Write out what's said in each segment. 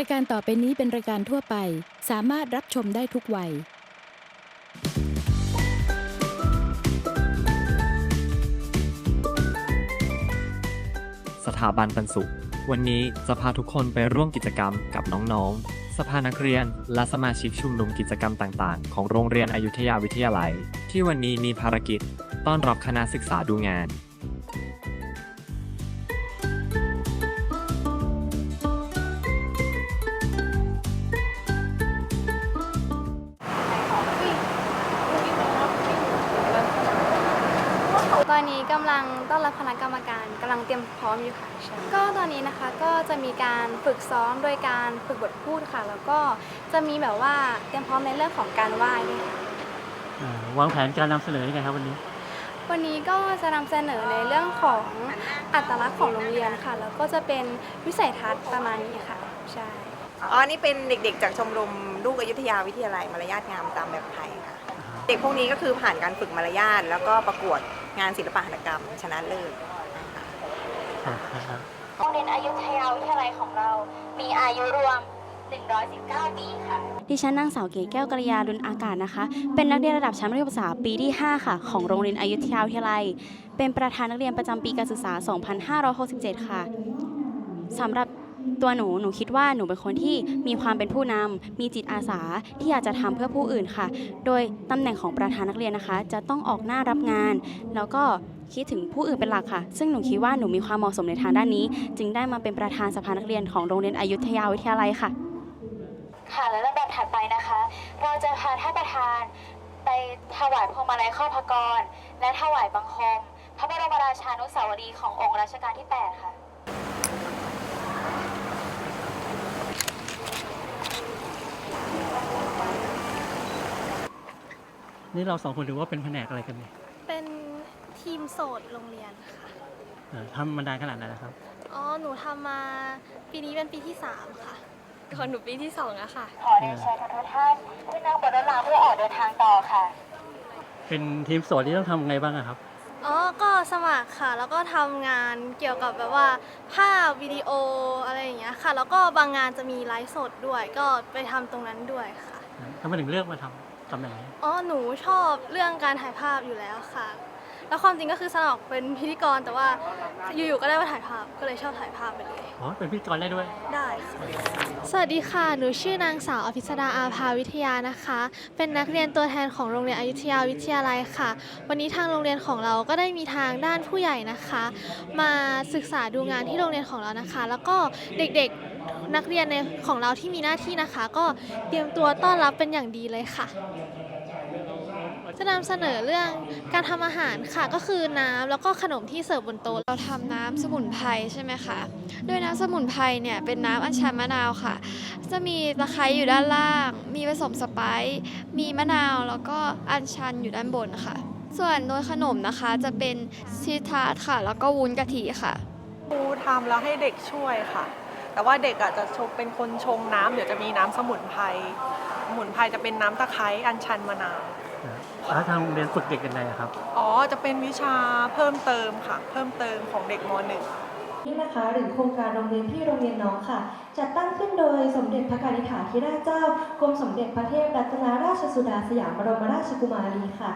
รายการต่อไปนี้เป็นรายการทั่วไป สามารถรับชมได้ทุกวัย สถาบันปันสุข วันนี้จะพาทุกคนไปร่วมกิจกรรมกับน้องๆ สภานักเรียนและสมาชิกชุมนุมกิจกรรมต่างๆ ของโรงเรียนอยุธยาวิทยาลัย ที่วันนี้มีภารกิจต้อนรับคณะศึกษาดูงาน ตอนนี้กำลังต้อนรับคณะกรรมการกำลังเตรียมพร้อมอยู่ค่ะใช่ก็ตอนนี้นะคะก็จะมีการฝึกซ้อมโดยการฝึกบทพูดค่ะ แล้วก็จะมีแบบว่าเตรียมพร้อมในเรื่องของการไหว้ด้วยค่ะอ่าวางแผนการนำเสนอยังไงครับวันนี้ วันนี้ก็จะนำเสนอในเรื่องของอัตลักษณ์ของโรงเรียนค่ะ แล้วก็จะเป็นวิสัยทัศน์ประมาณนี้ค่ะใช่อ๋อนี่เป็นเด็กๆ จากชมรมลูกอยุธยาวิทยาลัยมารยาทงามตามแบบไทยค่ะ เด็กพวกนี้ก็คือผ่านการฝึกมารยาทแล้วก็ประกวด งานศิลปหัตถกรรม ชนะเลิศนะคะโรงเรียนอยุธยาวิทยาลัยของเรา มีอายุรวม 119 ปีค่ะ ดิฉันนางสาวเก๋แก้วกริยาดุลอากาศนะคะ เป็นนักเรียนระดับชั้นมัธยมศึกษาปีที่ 5 ค่ะ ของโรงเรียนอยุธยาวิทยาลัย เป็นประธานนักเรียนประจำปีการศึกษา 2567 ค่ะสำหรับ ตัวหนูหนูคิดว่าหนูเป็นคนที่มีความเป็นผู้นำมีจิตอาสาที่อยากจะทำเพื่อผู้อื่นค่ะ โดยตำแหน่งของประธานนักเรียนนะคะ จะต้องออกหน้ารับงาน แล้วก็คิดถึงผู้อื่นเป็นหลักค่ะ ซึ่งหนูคิดว่าหนูมีความเหมาะสมในทางด้านนี้ จึงได้มาเป็นประธานสภานักเรียนของโรงเรียนอยุธยาวิทยาลัยค่ะ ค่ะและลำดับถัดไปนะคะ เราจะพาท่านประธานไปถวายพวงมาลัยข้อพระกรและถวายบังคม พระบรมราชานุสาวรีย์ขององค์รัชกาลที่ 8 ค่ะ นี่เราสองคนถือว่าเป็นแผนกอะไรกันเนี่ยเป็นทีมโสดโรงเรียนค่ะเอ่อทำมานานขนาดไหนแล้วครับ อ๋อหนูทำมาปีนี้เป็นปีที่3ค่ะก่อนหนูปีที่2อะค่ะ ขอเรียนเชิญทุกท่านขึ้นนั่งบนรถรางเพื่อออกเดินทางต่อค่ะ เป็นทีมโสดที่ต้องทำไงบ้างอะครับ อ๋อก็สมัครค่ะ แล้วก็ทำงานเกี่ยวกับแบบว่าภาพวิดีโออะไรอย่างเงี้ยค่ะ แล้วก็บางงานจะมีไลฟ์สดด้วย ก็ไปทำตรงนั้นด้วยค่ะ ทำไมถึงเลือกมาทำ ตำแหน่งนี้อ๋อหนูชอบเรื่องการถ่ายภาพอยู่แล้วค่ะ แล้วความจริงก็คือสมัครเป็นพิธีกรแต่ว่าอยู่ๆก็ได้มาถ่ายภาพก็เลยชอบถ่ายภาพไปเลย อ๋อเป็นพิธีกรได้ด้วย ได้ค่ะสวัสดีค่ะ หนูชื่อนางสาวอภิสดาอาภาวิทยานะคะ เป็นนักเรียนตัวแทนของโรงเรียนอยุธยาวิทยาลัยค่ะ วันนี้ทางโรงเรียนของเราก็ได้มีทางด้านผู้ใหญ่นะคะ มาศึกษาดูงานที่โรงเรียนของเรานะคะ แล้วก็เด็กๆ นักเรียนในของเราที่มีหน้าที่นะคะ ก็เตรียมตัวต้อนรับเป็นอย่างดีเลยค่ะ จะนำเสนอเรื่องการทำอาหารค่ะ ก็คือน้ำแล้วก็ขนมที่เสิร์ฟบนโต๊ะเราทำน้ำสมุนไพรใช่ไหมคะ โดยน้ำสมุนไพรเนี่ยเป็นน้ำอัญชันมะนาวค่ะ จะมีตะไคร้อยู่ด้านล่าง มีผสมสไปซ์มีมะนาวแล้วก็อัญชันอยู่ด้านบนค่ะ ส่วนโดยขนมนะคะจะเป็นชีสทาร์ตค่ะ แล้วก็วุ้นกะทิค่ะ ครูทำแล้วให้เด็กช่วยค่ะ แต่ว่าเด็กอาจจะชงเป็นคนชงน้ำเดี๋ยวจะมีน้ำสมุนไพรสมุนไพรจะเป็นน้ำตะไคร้อัญชันมะนาวแล้วทางโรงเรียนฝึกเด็กยังไงอะครับ อ๋อจะเป็นวิชาเพิ่มเติมค่ะ เพิ่มเติมของเด็กมหนึ่ง นี่นะคะหรือโครงการโรงเรียนพี่โรงเรียนน้องค่ะ จัดตั้งขึ้นโดยสมเด็จพระกนิษฐาธิราชเจ้า กรมสมเด็จพระเทพรัตนราชสุดาสยามบรมราชกุมารีค่ะ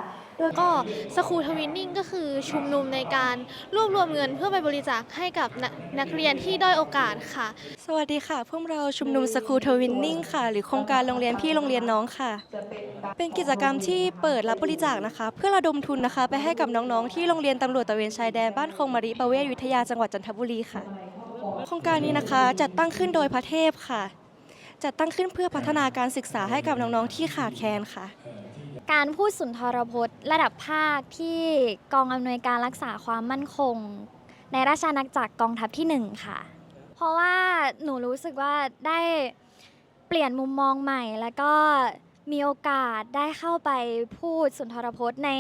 ก็สคูทวินนิ่งก็คือชุมนุมในการรวบรวมเงินเพื่อไปบริจาคให้กับนนักเรียนที่ด้อยโอกาสค่ะ สวัสดีค่ะ พวกเราชุมนุมสคูทวินนิ่งค่ะ หรือโครงการโรงเรียนพี่โรงเรียนน้องค่ะ เป็นกิจกรรมที่เปิดรับบริจาคนะคะ เพื่อระดมทุนนะคะ ไปให้กับน้องๆ ที่โรงเรียนตำรวจตะเวนชายแดนบ้านคงมาริประเวศวิทยาจังหวัดจันทบุรีค่ะ โครงการนี้นะคะจัดตั้งขึ้นโดยพระเทพค่ะจัดตั้งขึ้นเพื่อพัฒนาการศึกษาให้กับน้องๆที่ขาดแคลนค่ะ การพูดสุนทรพจน์ ระดับภาคที่กองอำนวยการรักษาความมั่นคง ในราชอาณาจักรกองทัพที่หนึ่งค่ะ เพราะว่าหนูรู้สึกว่าได้เปลี่ยนมุมมองใหม่ แล้วก็มีโอกาสได้เข้าไปพูดสุนทรพจน์ ใน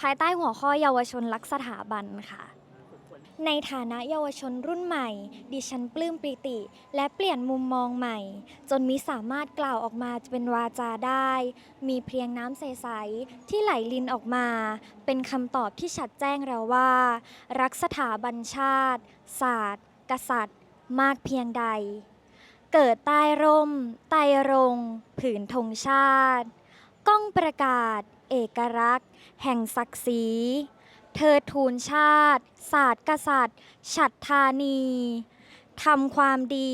ภายใต้หัวข้อเยาวชนรักสถาบันค่ะ ในฐานะเยาวชนรุ่นใหม่ ดิฉันปลื้มปริติ และเปลี่ยนมุมมองใหม่ จนมิสามารถกล่าวออกมาเป็นวาจาได้ มีเพียงน้ำใส ๆ ที่ไหลลินออกมา เป็นคำตอบที่ชัดแจ้งเราว่า รักสถาบันชาติ ศาสตร์ กษัตริย์ มากเพียงใด เกิดใต้ร่มไตรรงผืนธงชาติ ก้องประกาศ เอกลักษณ์ แห่งศักดิ์ศรี เธอทูลชาติ ศาสตร์กษัตริย์ ฉัตรธานีทำความดี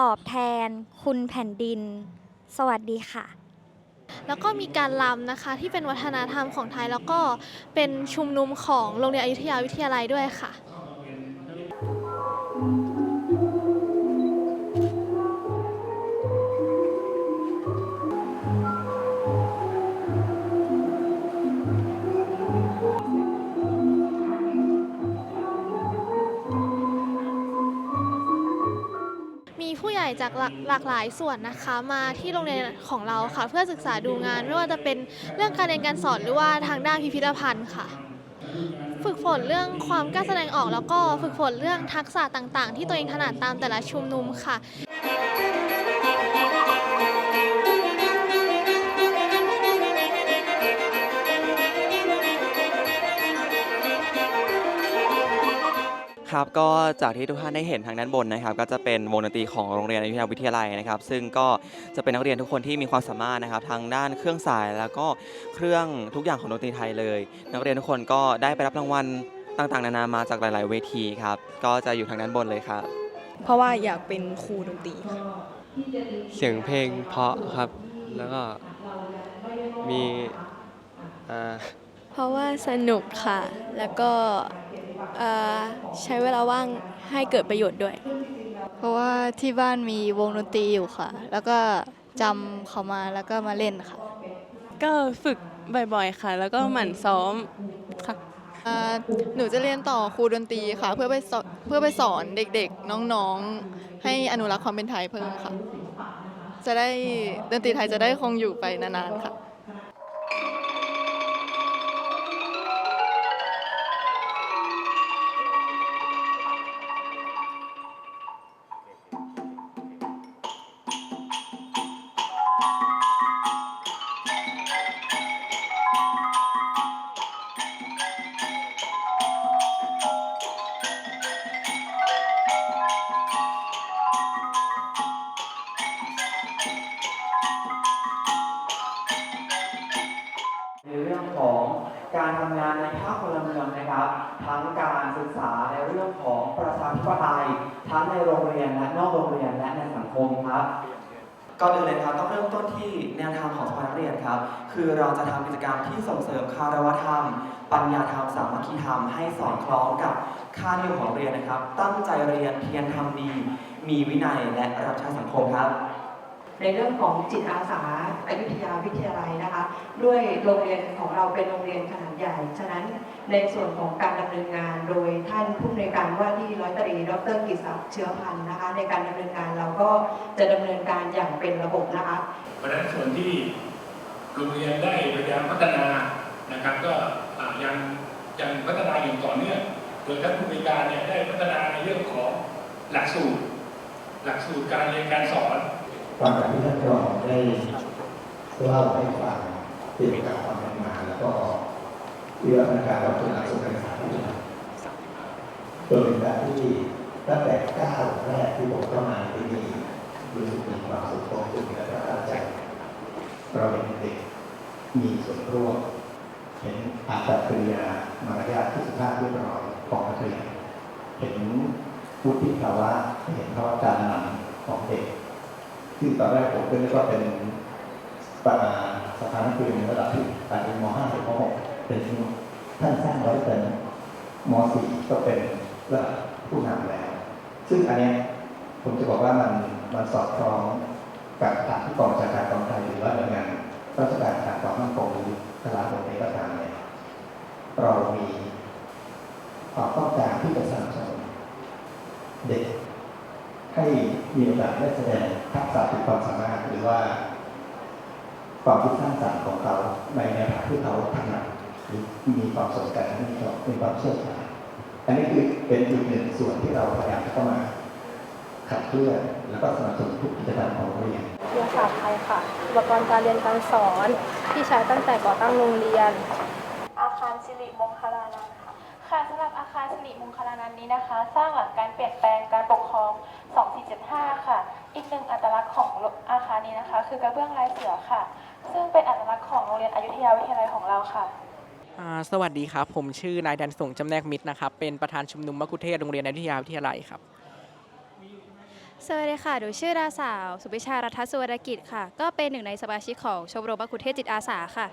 ตอบแทน คุณแผ่นดิน สวัสดีค่ะ แล้วก็มีการรำนะคะที่เป็นวัฒนธรรมของไทยแล้วก็เป็นชุมนุมของโรงเรียนอยุธยาวิทยาลัยด้วยค่ะ ผู้ใหญ่จากหลากหลากหลายส่วนนะคะมาที่โรงเรียนของเราค่ะ เพื่อศึกษาดูงาน ไม่ว่าจะเป็นเรื่องการเรียนการสอนหรือว่าทางด้านพิพิธภัณฑ์ค่ะ ฝึกฝนเรื่องความกล้าแสดงออกแล้วก็ฝึกฝนเรื่องทักษะต่างๆ ที่ตัวเองถนัดตามแต่ละชุมนุมค่ะ ครับก็จากที่ทุกท่านได้เห็นทางด้านบนนะครับ ก็จะเป็นวงดนตรีของโรงเรียนอยุธยาวิทยาลัยนะครับ ซึ่งก็จะเป็นนักเรียนทุกคนที่มีความสามารถนะครับ ทางด้านเครื่องสายแล้วก็เครื่องทุกอย่างของดนตรีไทยเลย นักเรียนทุกคนก็ได้ไปรับรางวัลต่างๆ นานามาจากหลาย ๆ เวทีครับ ก็จะอยู่ทางด้านบนเลยครับ เพราะว่าอยากเป็นครูดนตรีค่ะเสียงเพลงเพราะครับ แล้วก็มีอ่าเพราะว่าสนุกค่ะ แล้วก็เอ่อ ใช้เวลาว่างให้เกิดประโยชน์ด้วย เพราะว่าที่บ้านมีวงดนตรีอยู่ค่ะ แล้วก็จำเขามาแล้วก็มาเล่นค่ะ ก็ฝึกบ่อยๆค่ะ แล้วก็หมั่นซ้อมค่ะอ่าหนูจะเรียนต่อครูดนตรีค่ะ เพื่อไปสอนเพื่อไปสอนเด็กๆ น้องๆ ให้อนุรักษ์ความเป็นไทยเพิ่มค่ะ จะได้ดนตรีไทยจะได้คงอยู่ไปนานๆค่ะ การทำงานในภาคพลเมืองนะครับ ทั้งการศึกษาในเรื่องของประชาธิปไตยทั้งในโรงเรียนและนอกโรงเรียนและในสังคมครับก่อนอื่นเลยครับต้องเริ่มต้นที่แนวทางของสภานักเรียนครับ คือเราจะทำกิจกรรมที่ส่งเสริมคารวะธรรม ปัญญาธรรมสามัคคีธรรมให้สอดคล้องกับค่านิยมของเรียนนะครับ ตั้งใจเรียนเพียรทำดี มีวินัยและรับใช้สังคมครับ ในเรื่องของจิตอาสาอยุธยาวิทยาลัยนะคะ ด้วยโรงเรียนของเราเป็นโรงเรียนขนาดใหญ่ ฉะนั้นในส่วนของการดำเนินงานโดยท่านผู้อำนวยการว่าที่ร้อยตรีดรกิศักดิ์เชื้อพันธ์นะคะ ในการดำเนินงานเราก็จะดำเนินการอย่างเป็นระบบนะคะเพราะฉะนั้นส่วนที่โรงเรียนได้พยายามพัฒนานะครับ ก็ยังยังพัฒนาอย่างต่อเนื่องโดยท่านผู้บริการเนี่ยได้พัฒนาในเรื่องของหลักสูตร หลักสูตรการเรียนการสอน ฟังจากที่ท่านรองได้เล่าให้ฟังเกี่ยวกับความเป็นมาแล้วก็วิวัฒนการวัฒนธรรมการศึกษาที่ดีโดยเป็นการที่ตั้งแต่ก้าวแรกที่ผมเข้ามาที่นี่รู้สึกมีความสุขความสุขและประทับใจเราเห็นเด็กมีส่วนร่วมเห็นอาตกริยามารยาทที่สุภาพเรียบร้อยของนักเรียนเห็นวุฒิภาวะเห็นภาวะการนำของเด็ก ซึ่งตอนแรกผมก็นึกว่าเป็นประมาณสถานนักเรียในระดับที่อาจจะม .5 ถึงม .6 เป็นท่านสร้างไว้เป็นม .4 ก็เป็นระดับผู้นำแล้ว ซึ่งอันนี้ผมจะบอกว่ามันมันสอดคล้องกับทางที่กองจัดการกองไทยหรือว่าหน่วยงานราชการการความมั่นคงหรือกลาโหมเองก็ตามเนี่ยเรามีความต้องการที่จะสนับสนุนเด็ก ให้มีโอกาสได้แสดงทักษะหรือความสามารถหรือว่า ความคิดสร้างสรรค์ของเขาในแนวทางที่เขาถนัดหรือมีความสนใจมีความมีความเชี่ยวชาญอันนี้คือเป็นอีกหนึ่งส่วนที่เราพยายามจะเข้ามาขับเคลื่อนแล้วก็สนับสนุนทุกกิจกรรมของโรงเรียนวิทยาศาสตร์ไทยค่ะ อุปกรณ์การเรียนการสอนที่ใช้ตั้งแต่ก่อตั้งโรงเรียน อาคารสิริมงคลานะ ค่ะสำหรับอาคารสิริมงคลานันต์นี้นะคะ สร้างหลักการเปลี่ยนแปลงการปกครอง 2475 ค่ะ อีกหนึ่งอัตลักษณ์ของอาคารนี้นะคะ คือกระเบื้องลายเสือค่ะ ซึ่งเป็นอัตลักษณ์ของโรงเรียนอยุธยาวิทยาลัยของเราค่ะอ่าสวัสดีครับ ผมชื่อนายดันสงจำแนกมิตรนะครับ เป็นประธานชุมนุมมะกุเทศโรงเรียนอยุธยาวิทยาลัยครับสวัสดีค่ะ หนูชื่อดาสาว สุพิชารัฐสวัสดกิจค่ะ ก็เป็นหนึ่งในสมาชิกของชมรมบัคุเทศจิตอาสาค่ะ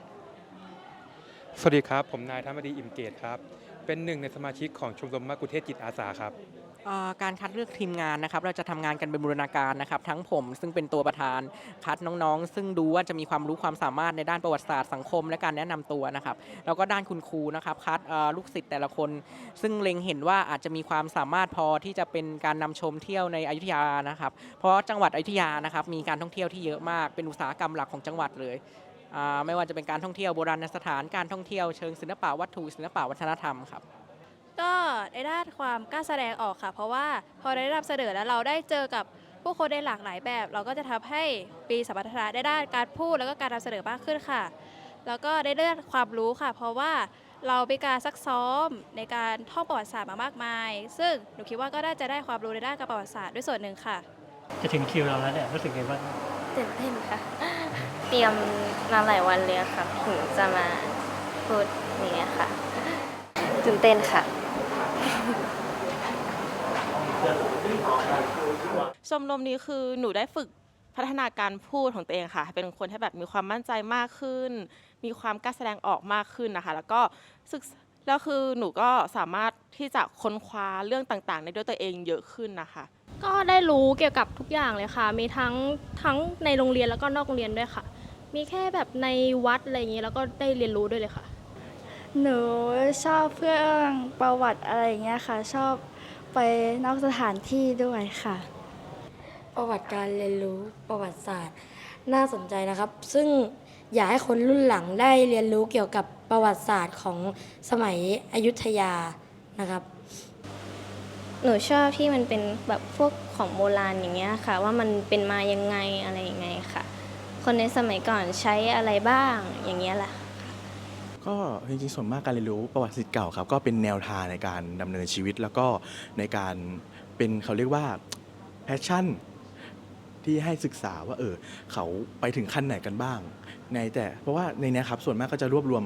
สวัสดีครับ ผมนายธรรมดีอิ่มเกตครับ เป็นหนึ่งในสมาชิกของชมรมมะกุเทศจิตอาสาครับอ่าการคัดเลือกทีมงานนะครับ เราจะทำงานกันเป็นบูรณาการนะครับ ทั้งผมซึ่งเป็นตัวประธาน คัดน้องๆ ซึ่งดูว่าจะมีความรู้ความสามารถในด้านประวัติศาสตร์สังคม และการแนะนำตัวนะครับ แล้วก็ด้านคุณครูนะครับ คัดอ่าลูกศิษย์แต่ละคน ซึ่งเล็งเห็นว่าอาจจะมีความสามารถพอที่จะเป็นการนำชมเที่ยวในอยุธยานะครับ เพราะจังหวัดอยุธยานะครับมีการท่องเที่ยวที่เยอะมากเป็นอุตสาหกรรมหลักของจังหวัดเลย ไม่ว่าจะเป็นการท่องเที่ยวโบราณสถานการท่องเที่ยวเชิงศิลปะวัตถุศิลปะวัฒนธรรมครับก็ในด้านความกล้าแสดงออกค่ะ เพราะว่าพอได้รับเสนอแล้วเราได้เจอกับผู้คนในหลากหลายแบบ เราก็จะทำให้ปีสัมปทานได้ด้านการพูดแล้วก็การนำเสนอมากขึ้นค่ะ แล้วก็ได้เรื่องความรู้ค่ะ เพราะว่าเราเป็นการซักซ้อมในการท่องประวัติศาสตร์มามากมาย ซึ่งหนูคิดว่าก็น่าจะได้ความรู้ในด้านการประวัติศาสตร์ด้วยส่วนหนึ่งค่ะ จะถึงคิวเราแล้วเนี่ยรู้สึกไงบ้างตื่นเต้นค่ะ เตรียมมาหลายวันเลยค่ะถึงจะมาพูดอย่างเนี้ยค่ะตื่นเต้นค่ะชมรมนี้คือหนูได้ฝึกพัฒนาการพูดของตัวเองค่ะ เป็นคนที่แบบมีความมั่นใจมากขึ้น มีความกล้าแสดงออกมากขึ้นนะคะ แล้วก็ศึกษแล้วคือหนูก็สามารถที่จะค้นคว้าเรื่องต่างๆในด้วยตัวเองเยอะขึ้นนะคะ ก็ได้รู้เกี่ยวกับทุกอย่างเลยค่ะ มีทั้งทั้งในโรงเรียนแล้วก็นอกโรงเรียนด้วยค่ะ มีแค่แบบในวัดอะไรอย่างนี้แล้วก็ได้เรียนรู้ด้วยเลยค่ะ หนูชอบเรื่องประวัติอะไรอย่างเงี้ยค่ะ ชอบไปนอกสถานที่ด้วยค่ะ ประวัติการเรียนรู้ประวัติศาสตร์น่าสนใจนะครับ ซึ่งอยากให้คนรุ่นหลังได้เรียนรู้เกี่ยวกับประวัติศาสตร์ของสมัยอยุธยานะครับ หนูชอบที่มันเป็นแบบพวกของโบราณอย่างเงี้ยค่ะ ว่ามันเป็นมายังไงอะไรยังไงค่ะ คนในสมัยก่อนใช้อะไรบ้างอย่างเงี้ยแหละก็จริงๆส่วนมากการเรียนรู้ประวัติศาสตร์เก่าครับก็เป็นแนวทางในการดำเนินชีวิตแล้วก็ในการเป็นเขาเรียกว่าแพชชั่นที่ให้ศึกษาว่าเออเขาไปถึงขั้นไหนกันบ้าง ในแต่เพราะว่าในเนี้ยครับส่วนมากก็จะรวบรวม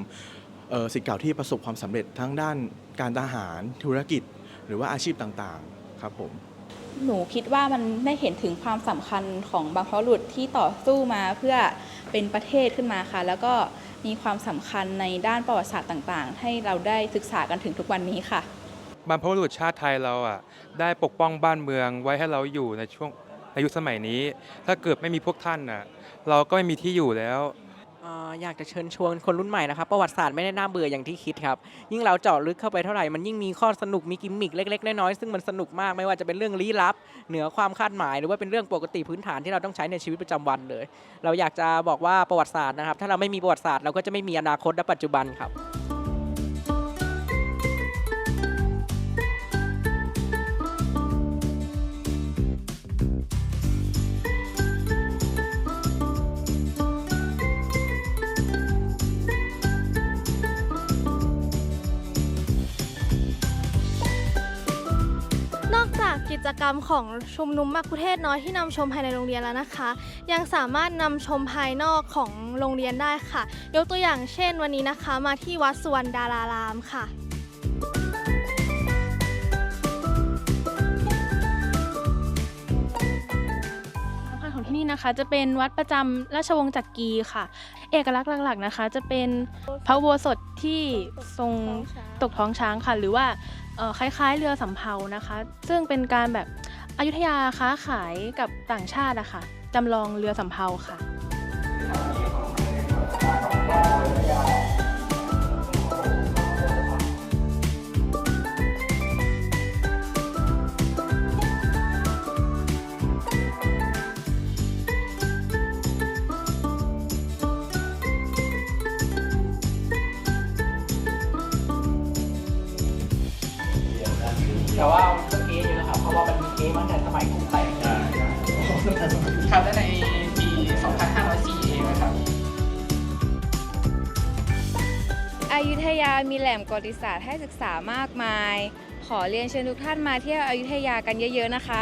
เอ่อสิทธิ์เก่าที่ประสบความสำเร็จทั้งด้านการทหารธุรกิจ หรือว่าอาชีพต่างๆครับผม หนูคิดว่ามันได้เห็นถึงความสำคัญของบรรพบุรุษที่ต่อสู้มาเพื่อเป็นประเทศขึ้นมาค่ะ แล้วก็มีความสำคัญในด้านประวัติศาสตร์ต่าง ๆ ให้เราได้ศึกษากันถึงทุกวันนี้ค่ะบรรพบุรุษชาติไทยเราอะได้ปกป้องบ้านเมืองไว้ให้เราอยู่ในช่วงในยุคสมัยนี้ ถ้าเกิดไม่มีพวกท่านน่ะ เราก็ไม่มีที่อยู่แล้ว เอ่ออยากจะเชิญชวนคนรุ่นใหม่นะครับ ประวัติศาสตร์ไม่ได้น่าเบื่ออย่างที่คิดครับ ยิ่งเราเจาะลึกเข้าไปเท่าไหร่ มันยิ่งมีข้อสนุกมีกิมมิคเล็กๆ น้อยๆ ซึ่งมันสนุกมากไม่ว่าจะเป็นเรื่องลี้ลับ เหนือความคาดหมาย หรือว่าเป็นเรื่องปกติพื้นฐานที่เราต้องใช้ในชีวิตประจำวันเลย เราอยากจะบอกว่าประวัติศาสตร์นะครับ ถ้าเราไม่มีประวัติศาสตร์เราก็จะไม่มีอนาคตและปัจจุบันครับ กิจกรรมของชุมนุมมักคุเทศน้อยที่นำชมภายในโรงเรียนแล้วนะคะ ยังสามารถนำชมภายนอกของโรงเรียนได้ค่ะ ยกตัวอย่างเช่นวันนี้นะคะ มาที่วัดสุวรรณดารารามค่ะ สำคัญของที่นี่นะคะจะเป็นวัดประจำราชวงศ์จักรีค่ะ เอกลักษณ์หลักๆนะคะ จะเป็นพระอุโบสถที่ทรงตกท้องช้างค่ะ หรือว่า คล้ายๆ เรือสำเภานะคะ ซึ่งเป็นการแบบอยุธยาค้าขายกับต่างชาติอะค่ะจำลองเรือสำเภาค่ะ แต่ว่าเมื่อกี้เยอะครับ เพราะว่ามันมีเก๊มาตั้งแต่สมัยกรุงไทยทำได้ในปี 2504เองนะครับอยุธยามีแหล่งประวัติศาสตร์ให้ศึกษามากมายขขอเรียนเชิญทุกท่านมาเที่ยวอยุธยากันเยอะๆนะคะ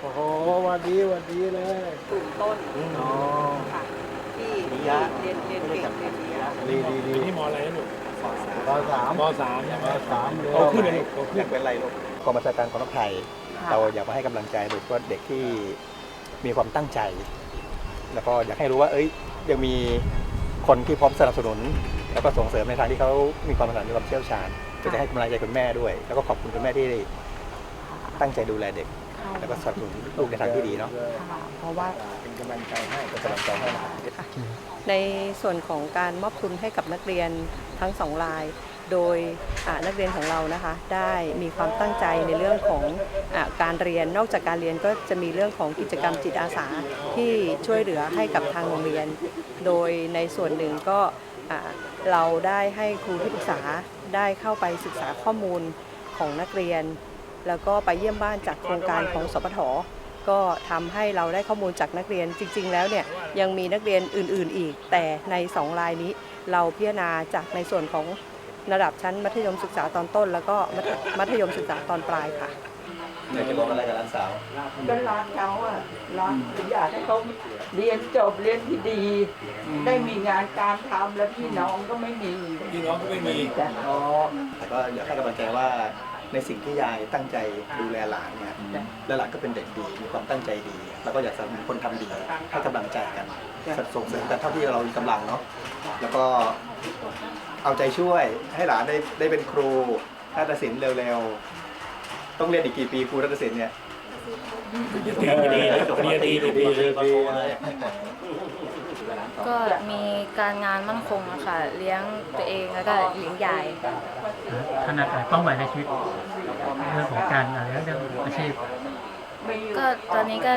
โอ้โหวัสดีวัสดีเลยกลุ่มต้นอ๋อ ค่ะที่เรียนเรียนเก่งเรียนดีดีดีนี่มออะไรนะหนูปสามมสามใช่ไหมปสามเลยโตขึ้นเลยลูกโตขึ้นยากเป็นอะไรลูกกองบัญชาการกองทัพไทยเราอยากมาให้กำลังใจโดยเฉพาะเด็กที่มีความตั้งใจ แล้วก็อยากให้รู้ว่า เอ้ยยังมีคนที่พร้อมสนับสนุน แล้วก็ส่งเสริมในทางที่เขามีความถนัดมีความเชี่ยวชาญก็จะให้กำลังใจคุณแม่ด้วย แล้วก็ขอบคุณคุณแม่ที่ตั้งใจดูแลเด็ก แล้วก็สนับสนุนลูกในทางที่ดีเนาะเพราะว่าเป็นกำลังใจให้เป็นกำลังใจให้นะครับในส่วนของการมอบทุนให้กับนักเรียนทั้งสองราย โดยอ่านักเรียนของเรานะคะ ได้มีความตั้งใจในเรื่องของอาการเรียน นอกจากการเรียนก็จะมีเรื่องของกิจกรรมจิตอาสาที่ช่วยเหลือให้กับทางโรงเรียน โดยในส่วนหนึ่งก็อ่าเราได้ให้ครูที่ปรึกษาได้เข้าไปศึกษาข้อมูลของนักเรียน แล้วก็ไปเยี่ยมบ้านจากโครงการของสปทก็ทำให้เราได้ข้อมูลจากนักเรียนจริง ๆ แล้วเนี่ยยังมีนักเรียนอื่น ๆ อีก แต่ใน 2 รายนี้ เราพิจารณาจากในส่วนของระดับชั้นมัธยมศึกษาตอนต้น แล้วก็มัธมัธยมศึกษาตอนปลายค่ะอยากจะบอกอะไรกับหลานสาวก็ร้านเขาอะร้านอยากให้เขาเรียนจบเรียนที่ดี ได้มีงานการทำแล้วพี่น้องก็ไม่มีพี่น้องก็ไม่มีอ๋อแต่ก็อยากให้กำลังใจว่า ในสิ่งที่ยายตั้งใจดูแลหลานเนี่ยและหลานก็เป็นเด็กดีมีความตั้งใจดี แล้วก็อยากจะเป็นคนทำดีให้กำลังใจกันส่งเสริมกันเท่าที่เรามีกำลังเนาะแล้วก็เอาใจช่วยให้หลานได้ได้เป็นครูนาฏศิลป์เร็วๆ ต้องเรียนอีกกี่ปีครูนาฏศิลป์เนี่ย เรีดีนะจบปริญญาตรีดีก็มีการงานมั่นคงอะค่ะ เลี้ยงตัวเองแล้วก็เลี้ยงยายขนาดไหนเป้าหมายในชีวิตเรื่องของการอะไรเรื่องอาชีพ ก็ตอนนี้ก็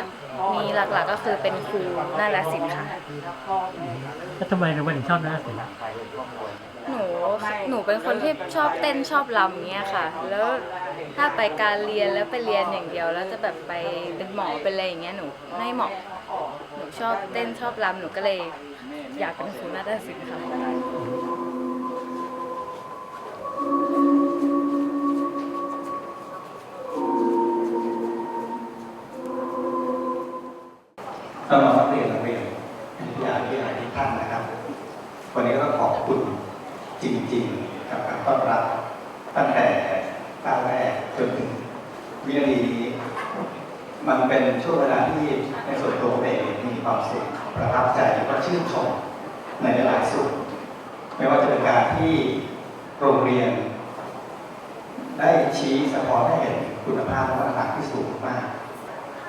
มีหลักๆก็คือเป็นครูน่าฏศิลป์ค่ะแล้วทำไมเราถึงชอบน่าฏศิลป์ หนูเป็นคนที่ชอบเต้นชอบรำเงี้ยค่ะ แล้วถ้าไปการเรียนแล้วไปเรียนอย่างเดียว แล้วจะแบบไปเป็นหมอเป็นอะไรอย่างเงี้ยหนูไม่เหมาะหนูชอบเต้นชอบรำหนูก็เลยอยากเป็นครูนาฏศิลป์ค่ะ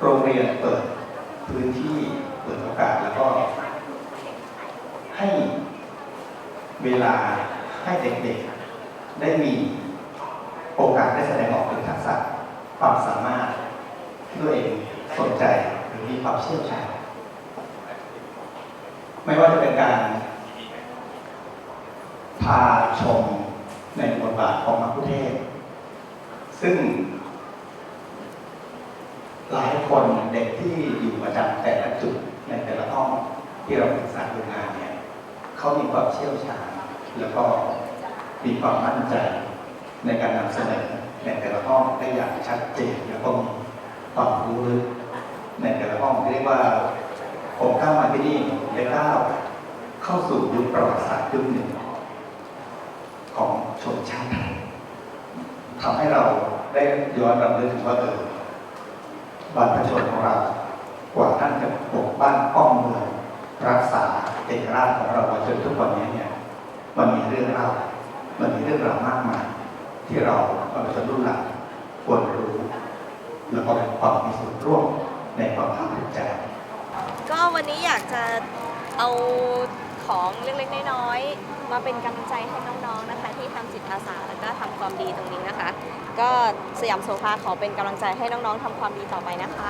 โรงเรียนเปิดพื้นที่เปิดโอกาสแล้วก็ ให้เวลาให้เด็กๆ ได้มีโอกาสได้แสดงออกถึงทักษะความสามารถที่ตัวเองสนใจหรือมีความเชี่ยวชาญไม่ว่าจะเป็นการ พาชมในบทบาทของมัคคุเทศ ซึ่ง หลายคนเด็กที่อยู่ประจำแต่ละจุดในแต่ละห้องที่เราศึกษาดูงานเนี่ยเขามีความเชี่ยวชาญ แล้วก็มีความมั่นใจในการนำเสนอในแต่ละห้องได้อย่างชัดเจนแล้วก็มีความรู้ลึกในแต่ละห้องเรียกว่าผมเข้ามาที่นี่ได้ก้าวเข้าสู่ยุคประวัติศาสตร์ยุคหนึ่งของชนชาติไทยทำให้เราได้ย้อนรำลึกถึงว่าเออ บรรพชนของเรากว่าท่านจะปกบ้านป้องเมืองรักษาเอกราชของเรามาจนทุกวันนี้เนี่ยมันมีเรื่องเล่ามันมีเรื่องราวมากมาย ที่เราบรรพชนรุ่นหลังควรรู้แล้วก็เป็นความมีส่วนร่วมในความภาคภูมิใจก็วันนี้อยากจะเอา ของเล็กๆน้อยๆมาเป็นกำลังใจให้น้องๆนะคะ ที่ทำจิตอาสาแล้วก็ทำความดีตรงนี้นะคะ ก็สยามโซฟาขอเป็นกำลังใจให้น้องๆทำความดีต่อไปนะคะ